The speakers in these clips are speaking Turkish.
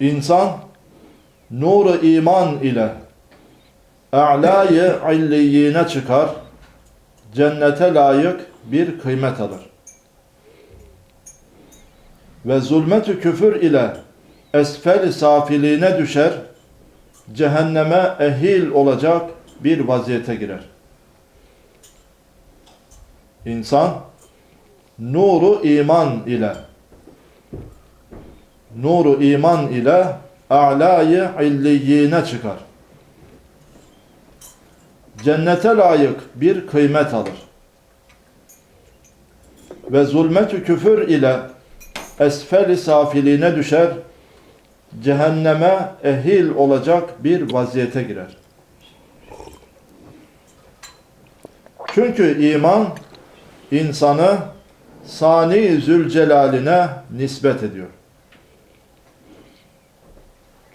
İnsan nuru iman ile a'layı illiyine çıkar, cennete layık bir kıymet alır. Ve zulmetü küfür ile esfel safiliğine düşer, cehenneme ehil olacak bir vaziyete girer. İnsan nuru iman ile nuru iman ile a'layı illiyine çıkar. Cennete layık bir kıymet alır. Ve zulmetü küfür ile esfeli safiline düşer, cehenneme ehil olacak bir vaziyete girer. Çünkü iman insanı Sani Zülcelal'ine nispet ediyor.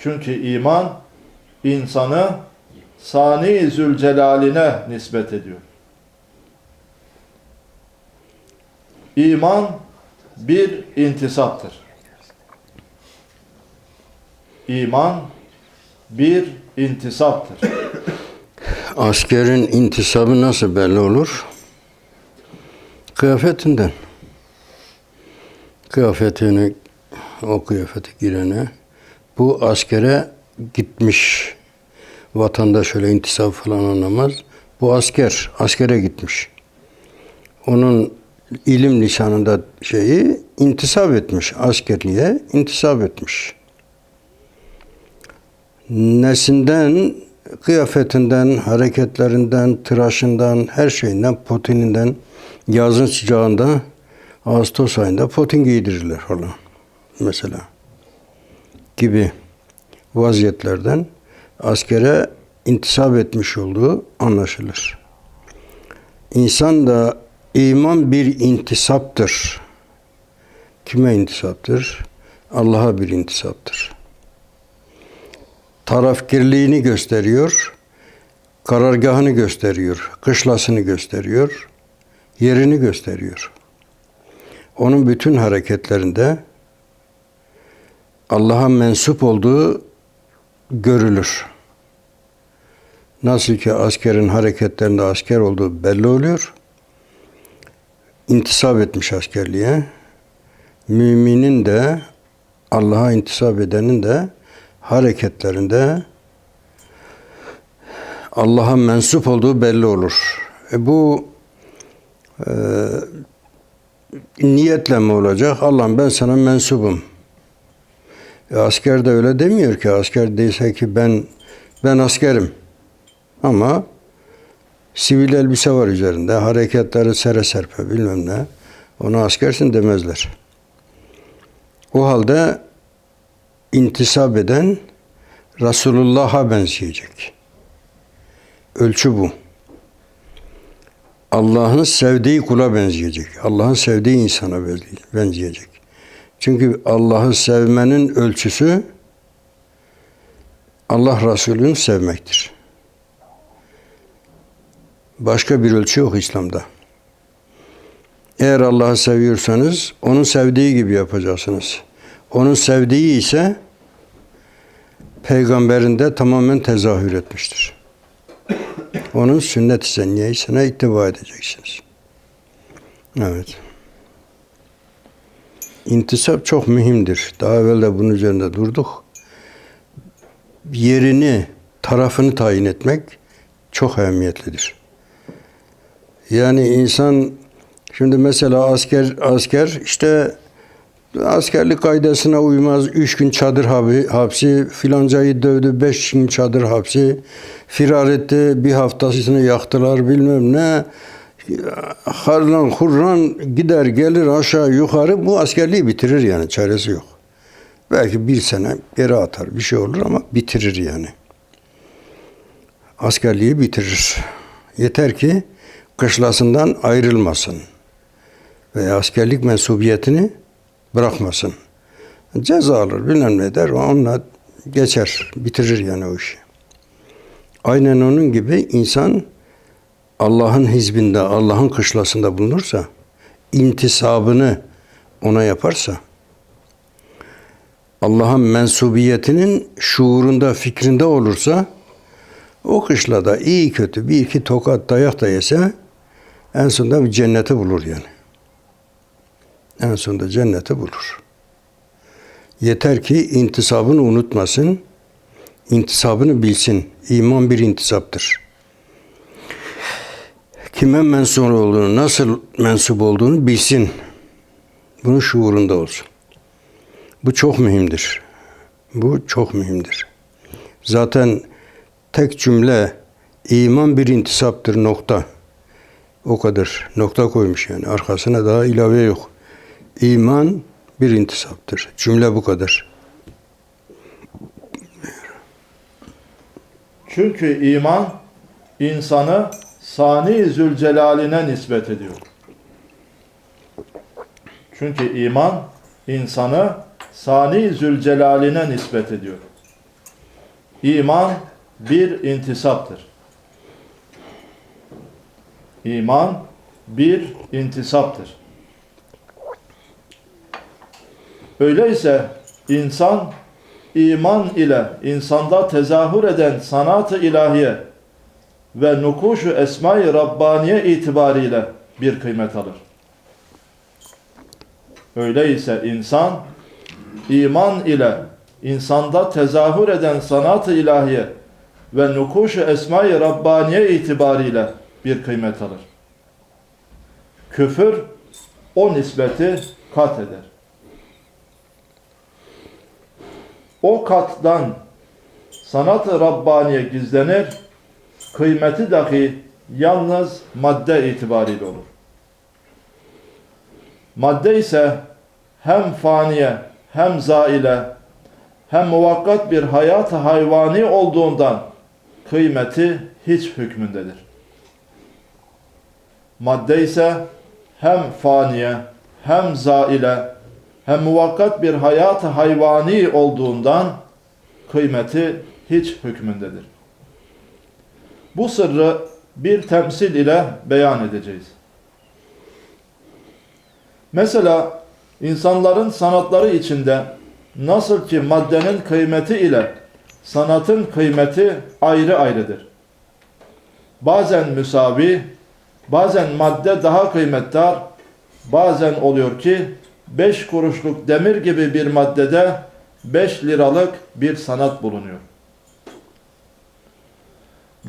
Çünkü iman insanı Sani Zülcelal'ine nispet ediyor. İman bir intisaptır. İman bir intisaptır. Askerin intisabı nasıl belli olur? Kıyafetinden. Kıyafetini, o kıyafeti girene, bu askere gitmiş. Vatandaş öyle intisap falan anlamaz. Bu asker, askere gitmiş. Onun ilim lisanında şeyi intisap etmiş. Askerliğe intisap etmiş. Nesinden, kıyafetinden, hareketlerinden, tıraşından, her şeyinden, potininden, yazın sıcağında, Ağustos ayında potin giydirirler falan. Mesela. Gibi vaziyetlerden askere intisap etmiş olduğu anlaşılır. İnsan da iman bir intisaptır. Kime intisaptır? Allah'a bir intisaptır. Tarafkirliğini gösteriyor, karargahını gösteriyor, kışlasını gösteriyor, yerini gösteriyor. Onun bütün hareketlerinde Allah'a mensup olduğu görülür. Nasıl ki askerin hareketlerinde asker olduğu belli oluyor. İntisap etmiş askerliğe. Müminin de Allah'a intisap edenin de hareketlerinde Allah'a mensup olduğu belli olur. E bu e, niyetle mi olacak? Allah'ım ben sana mensubum. E, asker de öyle demiyor ki. Asker değilse ki ben ben askerim. Ama sivil elbise var üzerinde. Hareketleri sere serpe bilmem ne. Ona askersin demezler. O halde intisap eden Resulullah'a benzeyecek. Ölçü bu. Allah'ın sevdiği kula benzeyecek. Allah'ın sevdiği insana benzeyecek. Çünkü Allah'ı sevmenin ölçüsü Allah Resulü'nü sevmektir. Başka bir ölçü yok İslam'da. Eğer Allah'ı seviyorsanız onun sevdiği gibi yapacaksınız. Onun sevdiği ise peygamberinde tamamen tezahür etmiştir. Onun sünnet-i senniyesine ittiba edeceksiniz. Evet. İntisap çok mühimdir. Daha evvel de bunun üzerinde durduk. Yerini, tarafını tayin etmek çok ehemmiyetlidir. Yani insan şimdi mesela asker asker işte askerlik kaidesine uymaz. Üç gün çadır hapsi, filancayı dövdü, beş gün çadır hapsi, firar etti, bir haftasını yaktılar bilmem ne. Harlan hurran gider gelir aşağı yukarı bu askerliği bitirir yani çaresi yok. Belki bir sene geri atar bir şey olur ama bitirir yani. Askerliği bitirir. Yeter ki kışlasından ayrılmasın. Ve askerlik mensubiyetini bırakmasın. Ceza alır bilmem ne der onunla geçer bitirir yani o işi. Aynen onun gibi insan Allah'ın hizbinde, Allah'ın kışlasında bulunursa, intisabını ona yaparsa, Allah'a mensubiyetinin şuurunda, fikrinde olursa o kışlada iyi kötü bir iki tokat dayak da yese en sonunda bir cenneti bulur yani. En sonunda cenneti bulur. Yeter ki intisabını unutmasın, intisabını bilsin. İman bir intisaptır. Kime mensup olduğunu, nasıl mensup olduğunu bilsin. Bunun şuurunda olsun. Bu çok mühimdir. Bu çok mühimdir. Zaten tek cümle iman bir intisaptır nokta. O kadar. Nokta koymuş yani. Arkasına daha ilave yok. İman bir intisaptır. Cümle bu kadar. Çünkü iman insanı Sani Zülcelal'ine nispet ediyor. Çünkü iman insanı Sani Zülcelal'ine nispet ediyor. İman bir intisaptır. İman bir intisaptır. Öyleyse insan iman ile insanda tezahür eden sanat-ı ilahiye ve nukuşu esma-i Rabbaniye itibariyle bir kıymet alır. Öyleyse insan iman ile insanda tezahür eden sanat-ı ilahiye ve nukuşu esma-i Rabbaniye itibariyle bir kıymet alır. Küfür o nispeti kat eder. O kattan sanat-ı Rabbaniye gizlenir, kıymeti dahi yalnız madde itibariyle olur. Madde ise hem faniye hem zaile hem muvakkat bir hayat hayvani olduğundan kıymeti hiç hükmündedir. Madde ise hem faniye hem zaile hem muvakkat bir hayat hayvani olduğundan kıymeti hiç hükmündedir. Bu sırrı bir temsil ile beyan edeceğiz. Mesela insanların sanatları içinde nasıl ki maddenin kıymeti ile sanatın kıymeti ayrı ayrıdır. Bazen müsavi, bazen madde daha kıymetdar, bazen oluyor ki 5 kuruşluk demir gibi bir maddede 5 liralık bir sanat bulunuyor.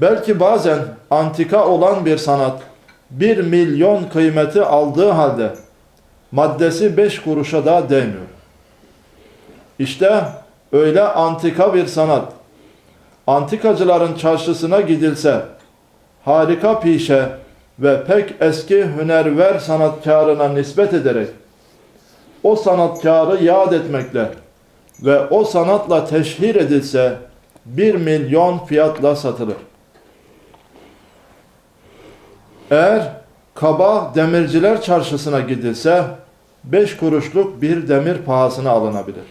Belki bazen antika olan bir sanat 1 milyon kıymeti aldığı halde maddesi 5 kuruşa da değmiyor. İşte öyle antika bir sanat. Antikacıların çarşısına gidilse harika pişe ve pek eski hünerver sanatkarına nispet ederek o sanatkarı yad etmekle ve o sanatla teşhir edilse bir milyon fiyatla satılır. Eğer kaba demirciler çarşısına gidilse beş kuruşluk bir demir pahasına alınabilir.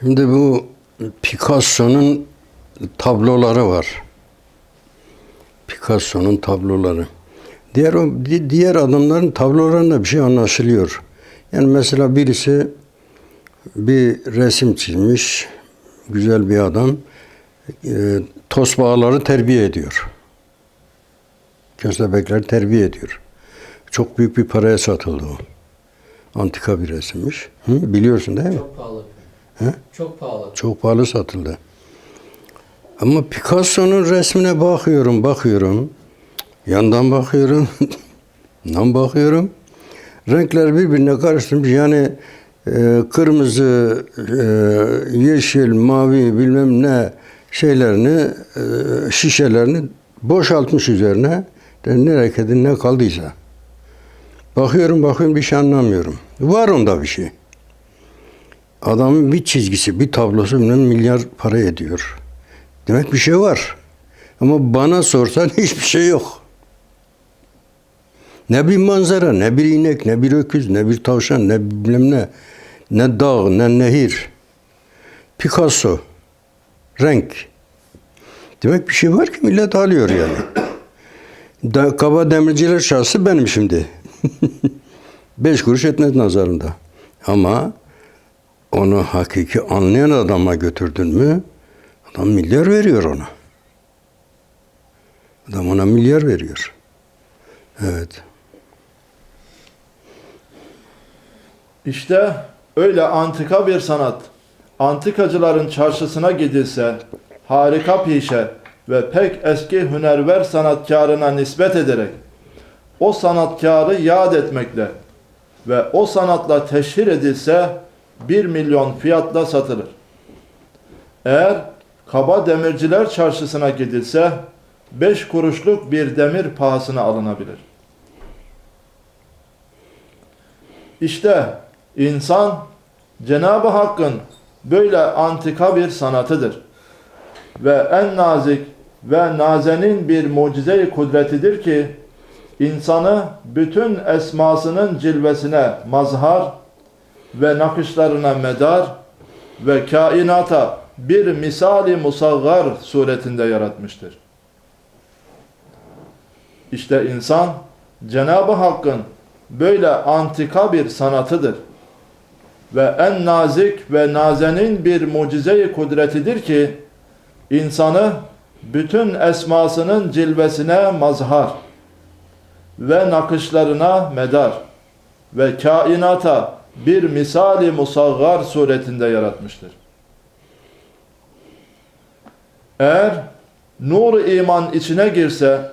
Şimdi bu Picasso'nun tabloları var. Picasso'nun tabloları. Diğer diğer adamların tablolarında bir şey anlaşılıyor. Yani mesela birisi bir resim çizmiş, güzel bir adam, e, tosbağaları terbiye ediyor. Köstebekleri terbiye ediyor. Çok büyük bir paraya satıldı o. Antika bir resimmiş. Hı? Biliyorsun değil mi? Çok pahalı. He? Çok pahalı. Çok pahalı satıldı. Ama Picasso'nun resmine bakıyorum, bakıyorum. Yandan bakıyorum, yandan bakıyorum. Renkler birbirine karıştırmış. Yani e, kırmızı, e, yeşil, mavi bilmem ne şeylerini, e, şişelerini boşaltmış üzerine. Ne hareketi ne kaldıysa. Bakıyorum bakıyorum bir şey anlamıyorum. Var onda bir şey. Adamın bir çizgisi, bir tablosu bilmem milyar para ediyor. Demek bir şey var. Ama bana sorsan hiçbir şey yok. Ne bir manzara, ne bir inek, ne bir öküz, ne bir tavşan, ne bilmem ne. Ne dağ, ne nehir. Picasso. Renk. Demek bir şey var ki millet alıyor yani. Da, kaba demirciler şahsı benim şimdi. Beş kuruş etmez nazarında. Ama onu hakiki anlayan adama götürdün mü adam milyar veriyor ona. Adam ona milyar veriyor. Evet. İşte öyle antika bir sanat. Antikacıların çarşısına gidilse harika pişe ve pek eski hünerver sanatkarına nispet ederek o sanatkarı yad etmekle ve o sanatla teşhir edilse bir milyon fiyatla satılır. Eğer kaba demirciler çarşısına gidilse beş kuruşluk bir demir pahasına alınabilir. İşte insan Cenab-ı Hakk'ın böyle antika bir sanatıdır. Ve en nazik ve nazenin bir mucize-i kudretidir ki insanı bütün esmasının cilvesine mazhar ve nakışlarına medar ve kainata bir misali musaggar suretinde yaratmıştır. İşte insan Cenab-ı Hakk'ın böyle antika bir sanatıdır. Ve en nazik ve nazenin bir mucize-i kudretidir ki insanı bütün esmasının cilvesine mazhar ve nakışlarına medar ve kainata bir misali musaggar suretinde yaratmıştır. Eğer nur iman içine girse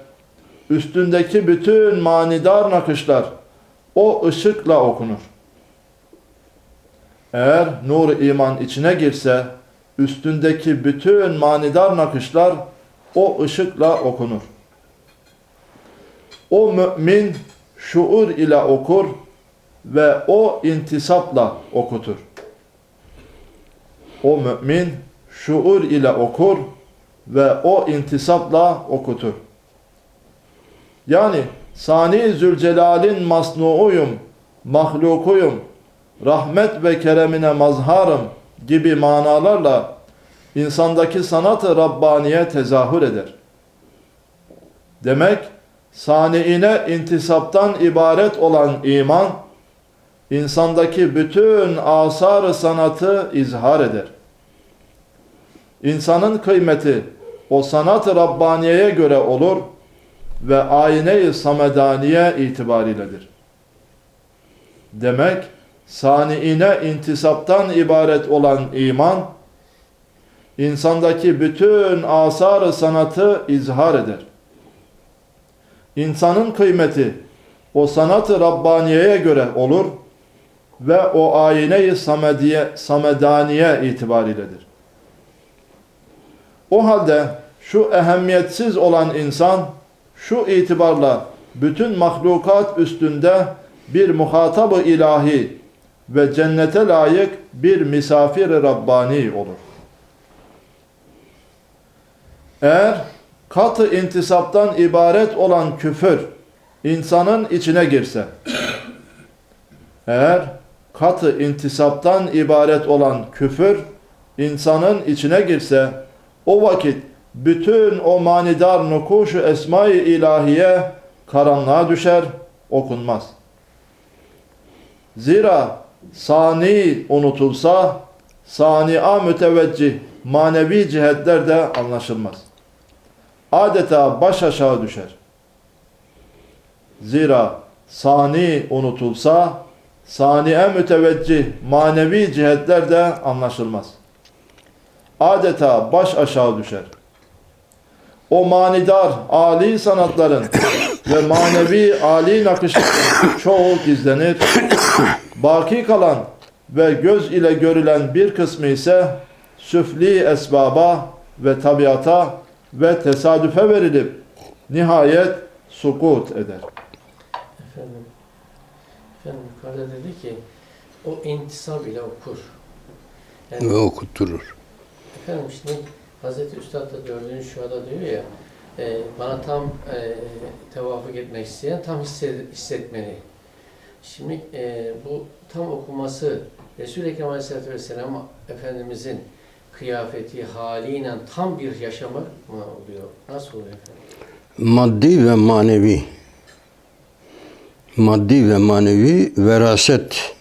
üstündeki bütün manidar nakışlar o ışıkla okunur. Eğer nur iman içine girse üstündeki bütün manidar nakışlar o ışıkla okunur. O mümin şuur ile okur ve o intisapla okutur. O mümin şuur ile okur ve o intisapla okutur. Yani Sani Zülcelal'in masnuuyum, mahlukuyum, rahmet ve keremine mazharım gibi manalarla insandaki sanat-ı Rabbaniye tezahür eder. Demek saniine intisaptan ibaret olan iman, insandaki bütün asar sanatı izhar eder. İnsanın kıymeti o sanat-ı Rabbaniye'ye göre olur ve ayine-i samedaniye itibariyledir. Demek saniine intisaptan ibaret olan iman, insandaki bütün asar sanatı izhar eder. İnsanın kıymeti o sanat-ı Rabbaniye'ye göre olur ve o ayine-i samediye, samedaniye itibariyledir. O halde şu ehemmiyetsiz olan insan şu itibarla bütün mahlukat üstünde bir muhatabı ilahi ve cennete layık bir misafir Rabbani olur. Eğer katı intisaptan ibaret olan küfür insanın içine girse, eğer katı intisaptan ibaret olan küfür insanın içine girse, o vakit bütün o manidar nukuşu esma-i ilahiye karanlığa düşer, okunmaz. Zira sani unutulsa, sani'a müteveccih manevi cihetler de anlaşılmaz. Adeta baş aşağı düşer. Zira sani unutulsa, saniye müteveccih manevi cihetler de anlaşılmaz. Adeta baş aşağı düşer. O manidar, âli sanatların ve manevi âli nakışların çoğu gizlenir. Baki kalan ve göz ile görülen bir kısmı ise süfli esbaba ve tabiata ve tesadüfe verilip nihayet sukut eder. Efendim, efendim yukarıda dedi ki o intisab ile okur. Yani Ve okutturur. efendim şimdi Hazreti Üstad da dördüncü şuada diyor ya e, bana tam e, tevafuk etmek isteyen tam hisse- hissetmeli. Şimdi e, bu tam okuması Resul-i Ekrem Aleyhisselatü Vesselam Efendimizin kıyafeti, haliyle tam bir yaşamı mı oluyor? Nasıl oluyor efendim? Maddi ve manevi. Maddi ve manevi veraset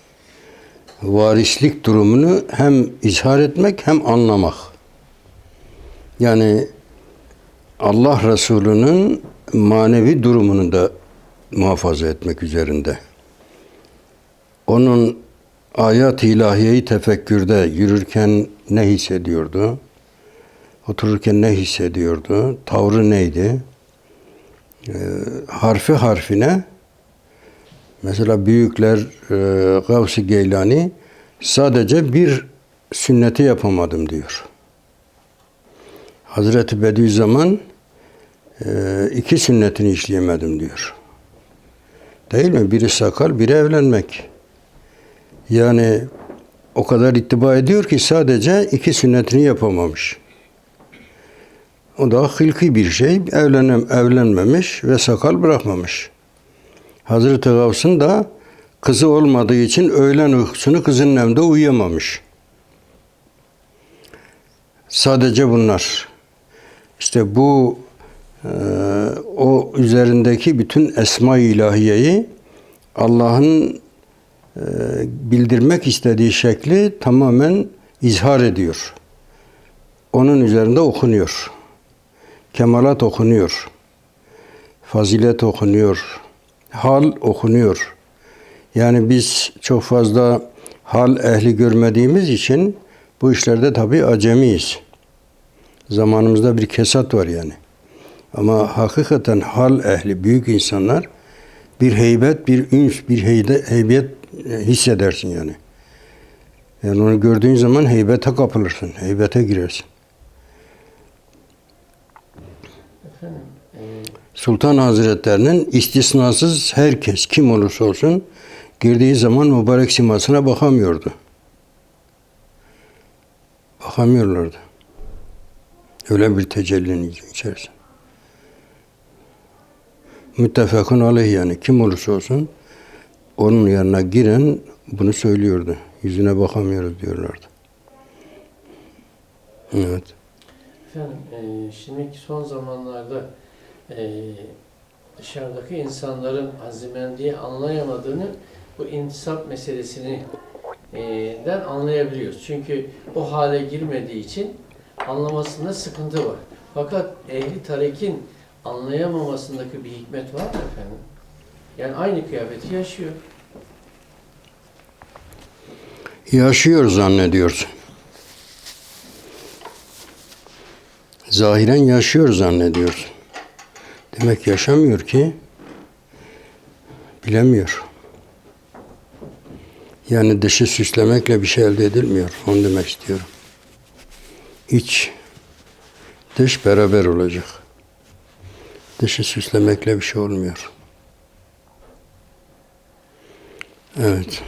varislik durumunu hem izhar etmek hem anlamak. Yani Allah Resulü'nün manevi durumunu da muhafaza etmek üzerinde. Onun ayat-ı ilahiyeyi tefekkürde yürürken ne hissediyordu? Otururken ne hissediyordu? Tavrı neydi? Ee, harfi harfine mesela büyükler e, Gavs-ı Geylani sadece bir sünneti yapamadım diyor. Hazreti Bediüzzaman e, iki sünnetini işleyemedim diyor. Değil mi? Biri sakal, biri evlenmek. Yani o kadar ittiba ediyor ki sadece iki sünnetini yapamamış. O da hılki bir şey. Evlenem, evlenmemiş ve sakal bırakmamış. Hazreti Gavs'ın da kızı olmadığı için öğlen uykusunu kızının evinde uyuyamamış. Sadece bunlar. İşte bu e, o üzerindeki bütün esma-i ilahiyeyi Allah'ın bildirmek istediği şekli tamamen izhar ediyor. Onun üzerinde okunuyor. Kemalat okunuyor. Fazilet okunuyor. Hal okunuyor. Yani biz çok fazla hal ehli görmediğimiz için bu işlerde tabii acemiyiz. Zamanımızda bir kesat var yani. Ama hakikaten hal ehli, büyük insanlar bir heybet, bir üns, bir heybet e, hissedersin yani. Yani onu gördüğün zaman heybete kapılırsın, heybete girersin. Efendim, e, Sultan Hazretlerinin istisnasız herkes kim olursa olsun girdiği zaman mübarek simasına bakamıyordu. Bakamıyorlardı. Öyle bir tecellinin içerisinde. Müttefakun aleyh yani kim olursa olsun onun yanına giren bunu söylüyordu. Yüzüne bakamıyoruz diyorlardı. Evet. efendim e, şimdiki son zamanlarda e, dışarıdaki insanların azimendiği anlayamadığını bu intisap meselesini e, den anlayabiliyoruz. Çünkü o hale girmediği için anlamasında sıkıntı var. Fakat ehli tarekin anlayamamasındaki bir hikmet var mı efendim? Yani aynı kıyafeti yaşıyor. Yaşıyor zannediyorsun. Zahiren yaşıyor zannediyorsun. Demek yaşamıyor ki bilemiyor. Yani dışı süslemekle bir şey elde edilmiyor. Onu demek istiyorum. İç, dış beraber olacak. Dışı süslemekle bir şey olmuyor. Evet.